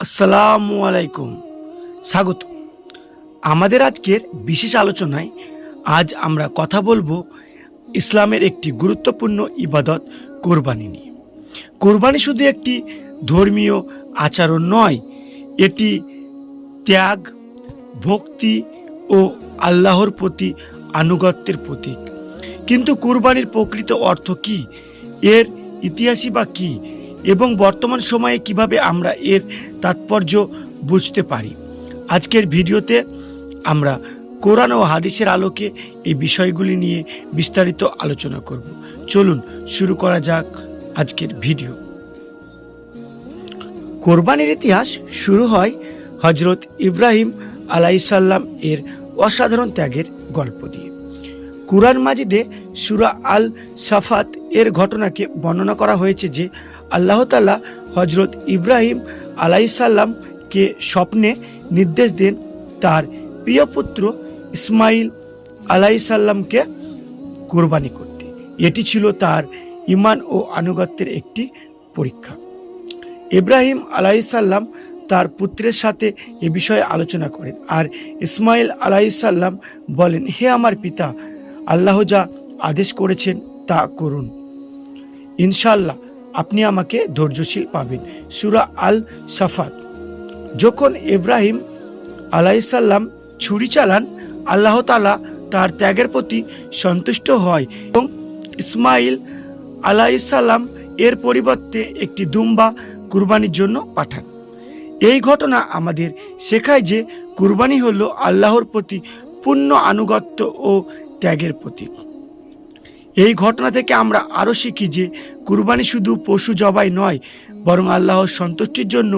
আসসালামু আলাইকুম। স্বাগত। আমাদের আজকের বিশেষ আলোচনায় আজ আমরা কথা বলব ইসলামের একটি গুরুত্বপূর্ণ ইবাদত, কোরবানি নিয়ে। কোরবানি শুধু একটি ধর্মীয় আচরণ নয়, এটি ত্যাগ, ভক্তি ও আল্লাহর প্রতি আনুগত্যের প্রতীক। কিন্তু কুরবানির প্রকৃত অর্থ কি? এর ইতিহাসই বা কি? এবং বর্তমান সময়ে কীভাবে আমরা এর তাৎপর্য বুঝতে পারি। আজকের ভিডিওতে আমরা কোরআন ও হাদিসের আলোকে এই বিষয়গুলি নিয়ে বিস্তারিত আলোচনা করব। চলুন শুরু করা যাক আজকের ভিডিও। কোরবানির ইতিহাস শুরু হয় হজরত ইব্রাহিম আলাইসাল্লাম এর অসাধারণ ত্যাগের গল্প দিয়ে। কুরআন মাজিদে সুরা আল সাফাত এর ঘটনাকে বর্ণনা করা হয়েছে যে আল্লাহ তাআলা হজরত ইব্রাহিম আলাইসাল্লামকে স্বপ্নে নির্দেশ দেন তার প্রিয় পুত্র ইসমাইল আলাইসাল্লামকে কোরবানি করতে। এটি ছিল তার ইমান ও আনুগত্যের একটি পরীক্ষা। ইব্রাহিম আলাইসাল্লাম তার পুত্রের সাথে এ বিষয়ে আলোচনা করেন আর ইসমাইল আলাইসাল্লাম বলেন, হে আমার পিতা, আল্লাহ যা আদেশ করেছেন তা করুন। ইনশাল্লাহ আপনি আমাকে ধৈর্যশীল পাবেন। সুরা আল সাফাত যখন ইব্রাহিম আলাইসাল্লাম ছুরি চালান, আল্লাহ তালা তার ত্যাগের প্রতি সন্তুষ্ট হয় এবং ইসমাইল আলাইসাল্লাম এর পরিবর্তে একটি দুম্বা কুরবানির জন্য পাঠান। এই ঘটনা আমাদের শেখায় যে কুরবানি হলো আল্লাহর প্রতি পূর্ণ আনুগত্য ও ত্যাগের প্রতীক। এই ঘটনা থেকে আমরা আরও শিখি যে কুরবানি শুধু পশু জবাই নয়, বরং আল্লাহর সন্তুষ্টির জন্য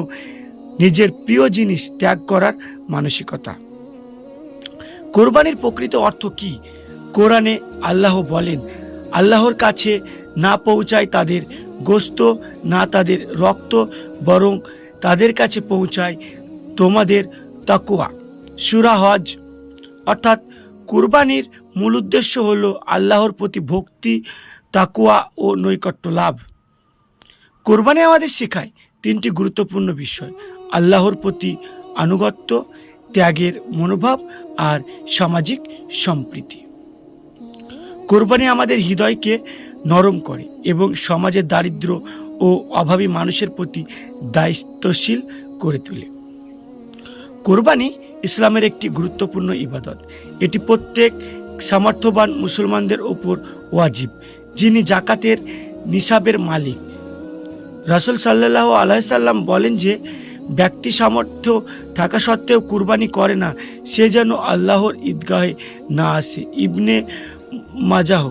নিজের প্রিয় জিনিস ত্যাগ করার মানসিকতা। কোরবানির প্রকৃত অর্থ কি? কোরআনে আল্লাহ বলেন, আল্লাহর কাছে না পৌঁছায় তাদের গোস্ত, না তাদের রক্ত, বরং তাদের কাছে পৌঁছায় তোমাদের তাকুয়া সুরা হজ, অর্থাৎ কুরবানির মূল উদ্দেশ্য হল আল্লাহর প্রতি ভক্তি তাকুয়া ও নৈকট্য লাভ। কোরবানি আমাদের শেখায় তিনটি গুরুত্বপূর্ণ বিষয়। আল্লাহর প্রতি আনুগত্য, ত্যাগের মনোভাব আর সামাজিক সম্প্রীতি। কোরবানি আমাদের হৃদয়কে নরম করে এবং সমাজের দারিদ্র ও অভাবী মানুষের প্রতি দায়িত্বশীল করে তোলে। কোরবানি ইসলামের একটি গুরুত্বপূর্ণ ইবাদত। এটি প্রত্যেক সামর্থ্যবান মুসলমানদের ওপর ওয়াজিব, যিনি জাকাতের নিসাবের মালিক। রাসুল সাল্লাহ আলাইসাল্লাম বলেন যে, ব্যক্তি সামর্থ্য থাকা সত্ত্বেও কুরবানি করে না, সে যেন আল্লাহর ঈদগাহে না আসে। ইবনে মাজাহ।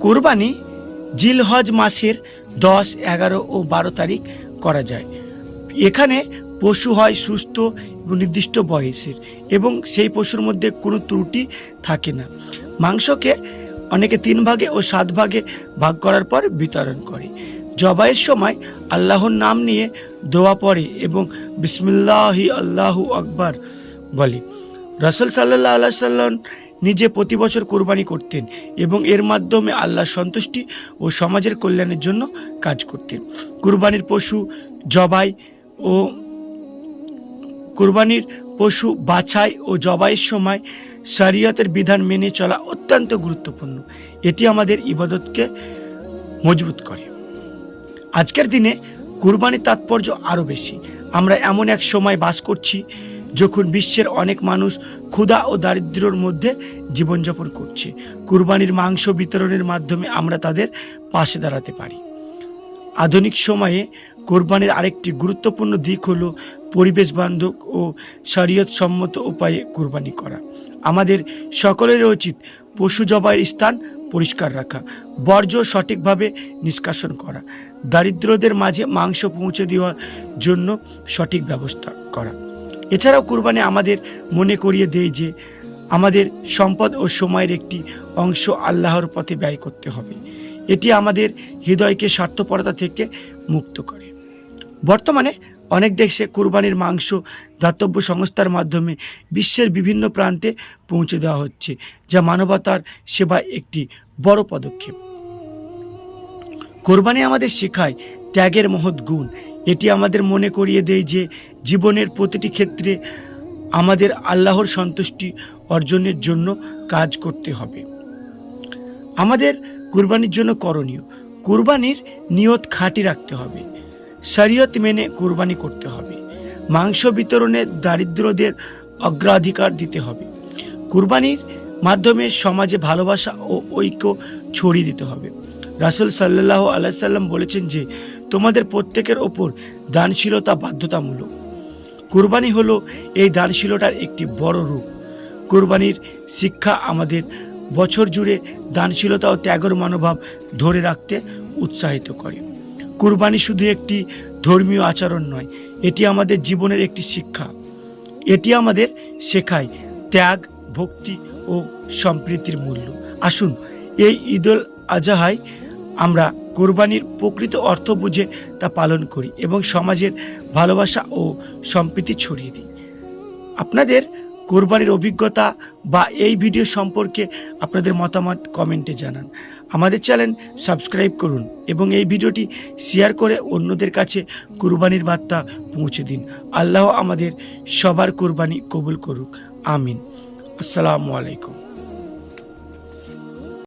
কোরবানি জিলহজ মাসের দশ, এগারো ও বারো তারিখ করা যায়। এখানে পশু হয় সুস্থ এবং নির্দিষ্ট বয়সের, এবং সেই পশুর মধ্যে কোনো ত্রুটি থাকে না। মাংসকে অনেকে তিন ভাগে ও সাত ভাগে ভাগ করার পর বিতরণ করে। জবাইয়ের সময় আল্লাহর নাম নিয়ে দোয়া পড়ে এবং বিসমিল্লাহি আল্লাহু আকবার বলে। রসল সাল্লাহ আল্লাহ সাল্লাম নিজে প্রতি বছর কোরবানি করতেন এবং এর মাধ্যমে আল্লাহর সন্তুষ্টি ও সমাজের কল্যাণের জন্য কাজ করতেন। কুরবানির পশু, জবাই ও কুরবানির পশু বাছাই ও জবাইয়ের সময় শরীয়তের বিধান মেনে চলা অত্যন্ত গুরুত্বপূর্ণ। এটি আমাদের ইবাদতকে মজবুত করে। আজকের দিনে কুরবানির তাৎপর্য আরও বেশি। আমরা এমন এক সময় বাস করছি যখন বিশ্বের অনেক মানুষ ক্ষুধা ও দারিদ্র্যর মধ্যে জীবনযাপন করছে। কুরবানির মাংস বিতরণের মাধ্যমে আমরা তাদের পাশে দাঁড়াতে পারি। আধুনিক সময়ে কোরবানির আরেকটি গুরুত্বপূর্ণ দিক হলো পরিবেশ বান্ধব ও শরীয়ত সম্মত উপায়ে কোরবানি করা। আমাদের সকলের উচিত পশু জবাইয়ের স্থান পরিষ্কার রাখা, বর্জ্য সঠিকভাবে নিষ্কাশন করা, দারিদ্রদের মাঝে মাংস পৌঁছে দেওয়ার জন্য সঠিক ব্যবস্থা করা। এছাড়াও কুরবানি আমাদের মনে করিয়ে দেয় যে, আমাদের সম্পদ ও সময়ের একটি অংশ আল্লাহর পথে ব্যয় করতে হবে। এটি আমাদের হৃদয়কে স্বার্থপরতা থেকে মুক্ত করে। বর্তমানে অনেক দেশে কুরবানির মাংস দাতব্য সংস্থার মাধ্যমে বিশ্বের বিভিন্ন প্রান্তে পৌঁছে দেওয়া হচ্ছে, যা মানবতার সেবায় একটি বড় পদক্ষেপ। কোরবানি আমাদের শেখায় ত্যাগের মহৎ গুণ। এটি আমাদের মনে করিয়ে দেয় যে জীবনের প্রতিটি ক্ষেত্রে আমাদের আল্লাহর সন্তুষ্টি অর্জনের জন্য কাজ করতে হবে। আমাদের কুরবানির জন্য করণীয়। কুরবানির নিয়ত খাঁটি রাখতে হবে। শরীয়ত মেনে কুরবানি করতে হবে। মাংস বিতরণে দারিদ্রদের অগ্রাধিকার দিতে হবে। কুরবানির মাধ্যমে সমাজে ভালোবাসা ও ঐক্য ছড়িয়ে দিতে হবে। রাসুল সাল্লাহ আলাইসাল্লাম বলেছেন যে, তোমাদের প্রত্যেকের ওপর দানশীলতা বাধ্যতামূলক। কুরবানি হলো এই দানশীলতার একটি বড় রূপ। কুরবানির শিক্ষা আমাদের বছর জুড়ে দানশীলতা ও ত্যাগর মনোভাব ধরে রাখতে উৎসাহিত করে। কুরবানি শুধু একটি ধর্মীয় আচরণ নয়, এটি আমাদের জীবনের একটি শিক্ষা। এটি আমাদের শেখায় ত্যাগ, ভক্তি ও সম্প্রীতির মূল্য। আসুন, এই ঈদুল আজহায় আমরা কোরবানির প্রকৃত অর্থ বুঝে তা পালন করি এবং সমাজের ভালোবাসা ও সম্প্রীতি ছড়িয়ে দিই। আপনাদের কোরবানির অভিজ্ঞতা বা এই ভিডিও সম্পর্কে আপনাদের মতামত কমেন্টে জানান। আমাদের চ্যানেল সাবস্ক্রাইব করুন এবং এই ভিডিওটি শেয়ার করে অন্যদের কাছে কুরবানির বার্তা পৌঁছে দিন। আল্লাহ আমাদের সবার কুরবানি কবুল করুক। আমিন। আসসালামু আলাইকুম।